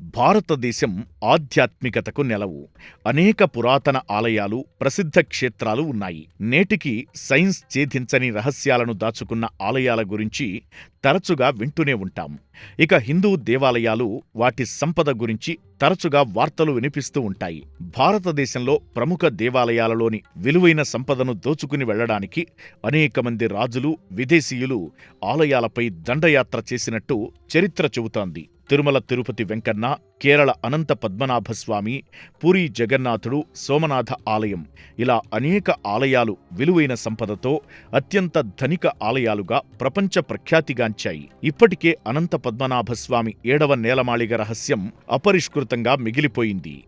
భారతదేశం ఆధ్యాత్మికతకు నెలవు. అనేక పురాతన ఆలయాలు ప్రసిద్ధ క్షేత్రాలు ఉన్నాయి. నేటికి సైన్స్ ఛేదించని రహస్యాలను దాచుకున్న ఆలయాల గురించి తరచుగా వింటూనే ఉంటాం. ఇక హిందూ దేవాలయాలు వాటి సంపద గురించి తరచుగా వార్తలు వినిపిస్తూ ఉంటాయి. భారతదేశంలో ప్రముఖ దేవాలయాలలోని విలువైన సంపదను దోచుకుని వెళ్ళడానికి అనేక మంది రాజులు విదేశీయులు ఆలయాలపై దండయాత్ర చేసినట్టు చరిత్ర చెబుతోంది. తిరుమల తిరుపతి వెంకన్న కేరళ అనంత పద్మనాభస్వామి పూరి జగన్నాథుడు సోమనాథ ఆలయం. ఇలా అనేక ఆలయాలు విలువైన సంపదతో అత్యంత ధనిక ఆలయాలుగా ప్రపంచ ప్రఖ్యాతిగాంచాయి. ఇప్పటికే అనంత పద్మనాభస్వామి ఏడవ నేలమాళిగ రహస్యం అపరిష్కృతంగా మిగిలిపోయింది.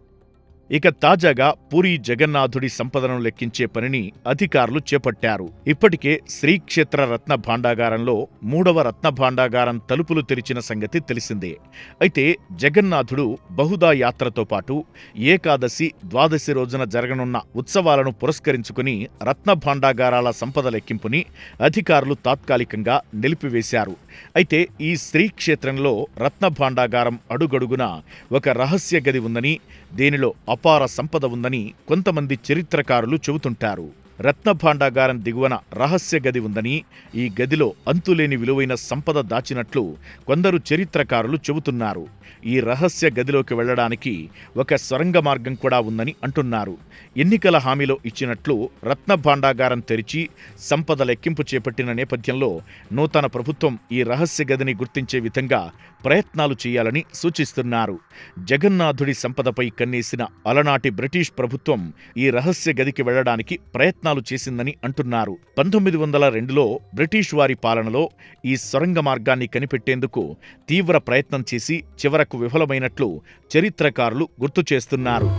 ఇక తాజాగా పూరి జగన్నాథుడి సంపదను లెక్కించే పనిని అధికారులు చేపట్టారు. ఇప్పటికే శ్రీక్షేత్ర రత్న భాండాగారంలో మూడవ రత్న భాండాగారం తలుపులు తెరిచిన సంగతి తెలిసిందే. అయితే జగన్నాథుడు బహుదా యాత్రతో పాటు ఏకాదశి ద్వాదశి రోజున జరగనున్న ఉత్సవాలను పురస్కరించుకుని రత్న భాండాగారాల సంపద లెక్కింపుని అధికారులు తాత్కాలికంగా నిలిపివేశారు. అయితే ఈ శ్రీక్షేత్రంలో రత్న భాండాగారం అడుగడుగున ఒక రహస్య గది ఉందని దీనిలో అపార సంపద ఉందని కొంతమంది చరిత్రకారులు చెబుతుంటారు. రత్నభాండాగారం దిగువన రహస్య గది ఉందని ఈ గదిలో అంతులేని విలువైన సంపద దాచినట్లు కొందరు చరిత్రకారులు చెబుతున్నారు. ఈ రహస్య గదిలోకి వెళ్ళడానికి ఒక సొరంగ మార్గం కూడా ఉందని అంటున్నారు. ఎన్నికల హామీలో ఇచ్చినట్లు రత్నభాండాగారం తెరిచి సంపద లెక్కింపు చేపట్టిన నేపథ్యంలో నూతన ప్రభుత్వం ఈ రహస్య గదిని గుర్తించే విధంగా ప్రయత్నాలు చేయాలని సూచిస్తున్నారు. జగన్నాథుడి సంపదపై కన్నేసిన అలనాటి బ్రిటిష్ ప్రభుత్వం ఈ రహస్య గదికి వెళ్ళడానికి ప్రయత్నాలు చేసిందని అంటున్నారు. పంతొమ్మిది వందల రెండులో బ్రిటిష్ వారి పాలనలో ఈ సొరంగ మార్గాన్ని కనిపెట్టేందుకు తీవ్ర ప్రయత్నం చేసి చివరకు విఫలమైనట్లు చరిత్రకారులు గుర్తు చేస్తున్నారు.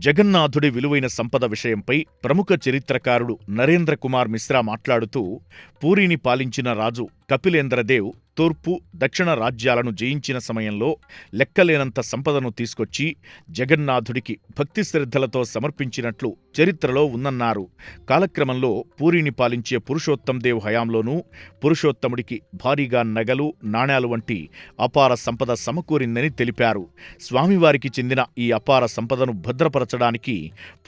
జగన్నాథుడి విలువైన సంపద విషయంపై ప్రముఖ చరిత్రకారుడు నరేంద్ర కుమార్ మిశ్రా మాట్లాడుతూ పూరిని పాలించిన రాజు కపిలేంద్రదేవ్ తూర్పు దక్షిణ రాజ్యాలను జయించిన సమయంలో లెక్కలేనంత సంపదను తీసుకొచ్చి జగన్నాథుడికి భక్తి శ్రద్ధలతో సమర్పించినట్లు చరిత్రలో ఉందన్నారు. కాలక్రమంలో పూరిని పాలించే పురుషోత్తం దేవ్ హయాంలోనూ పురుషోత్తముడికి భారీగా నగలు నాణేలు వంటి అపార సంపద సమకూరిందని తెలిపారు. స్వామివారికి చెందిన ఈ అపార సంపదను భద్రపరచడానికి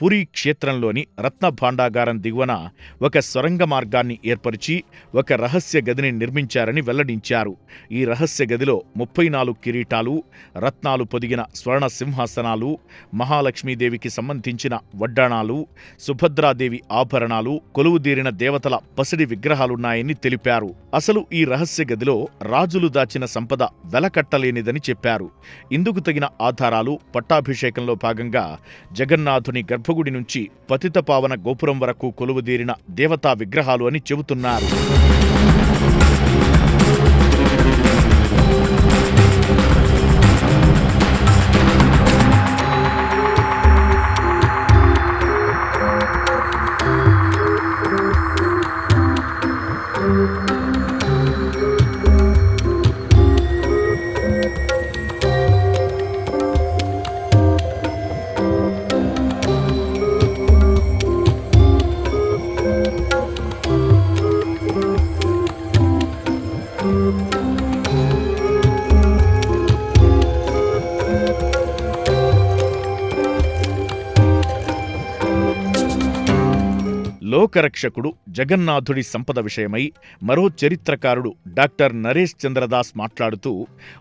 పూరీ క్షేత్రంలోని రత్న భాండాగారం దిగువన ఒక సొరంగ మార్గాన్ని ఏర్పరిచి ఒక రహస్య గదిని నిర్మించారని వెల్లడించారు. ఈ రహస్య గదిలో ముప్పై నాలుగు కిరీటాలు రత్నాలు పొదిగిన స్వర్ణ సింహాసనాలు మహాలక్ష్మీదేవికి సంబంధించిన వడ్డాణాలు సుభద్రాదేవి ఆభరణాలు కొలువుదీరిన దేవతల పసిడి విగ్రహాలున్నాయని తెలిపారు. అసలు ఈ రహస్య గదిలో రాజులు దాచిన సంపద వెలకట్టలేనిదని చెప్పారు. ఇందుకు తగిన ఆధారాలు పట్టాభిషేకంలో భాగంగా జగన్నాథుని గర్భగుడి నుంచి పతితపావన గోపురం వరకు కొలువుదీరిన దేవతా విగ్రహాలు అని చెబుతున్నారు. లోకరక్షకుడు జగన్నాథుడి సంపద విషయమై మరో చరిత్రకారుడు డాక్టర్ నరేష్ చంద్రదాస్ మాట్లాడుతూ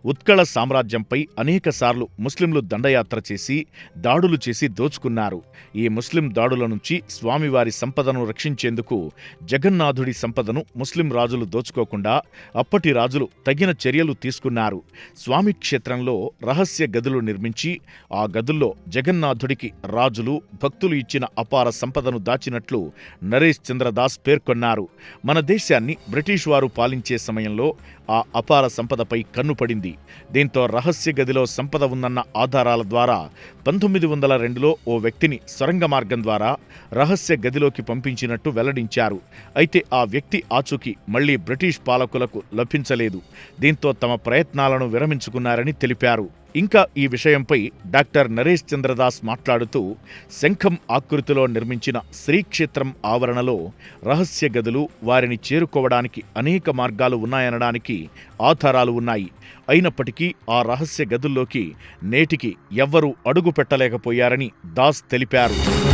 ఉత్కళ సామ్రాజ్యంపై అనేకసార్లు ముస్లింలు దండయాత్ర చేసి దాడులు చేసి దోచుకున్నారు. ఈ ముస్లిం దాడుల నుంచి స్వామివారి సంపదను రక్షించేందుకు జగన్నాథుడి సంపదను ముస్లిం రాజులు దోచుకోకుండా అప్పటి రాజులు తగిన చర్యలు తీసుకున్నారు. స్వామి క్షేత్రంలో రహస్య గదులు నిర్మించి ఆ గదుల్లో జగన్నాథుడికి రాజులు భక్తులు ఇచ్చిన అపార సంపదను దాచినట్లు నరేష్ చంద్రదాస్ పేర్కొన్నారు. మన దేశాన్ని బ్రిటిష్ వారు పాలించే సమయంలో ఆ అపార సంపదపై కన్నుపడింది దీంతో రహస్య గదిలో సంపద ఉందన్న ఆధారాల ద్వారా పంతొమ్మిది వందల రెండులో ఓ వ్యక్తిని సొరంగ మార్గం ద్వారా రహస్య గదిలోకి పంపించినట్టు వెల్లడించారు. అయితే ఆ వ్యక్తి ఆచూకీ మళ్ళీ బ్రిటిష్ పాలకులకు లభించలేదు. దీంతో తమ ప్రయత్నాలను విరమించుకున్నారని తెలిపారు. ఇంకా ఈ విషయంపై డాక్టర్ నరేష్ చంద్రదాస్ మాట్లాడుతూ శంఖం ఆకృతిలో నిర్మించిన శ్రీక్షేత్రం ఆవరణలో రహస్య గదులు వారిని చేరుకోవడానికి అనేక మార్గాలు ఉన్నాయనడానికి ఆధారాలు ఉన్నాయి. అయినప్పటికీ ఆ రహస్య గదుల్లోకి నేటికి ఎవ్వరూ అడుగు పెట్టలేకపోయారని దాస్ తెలిపారు.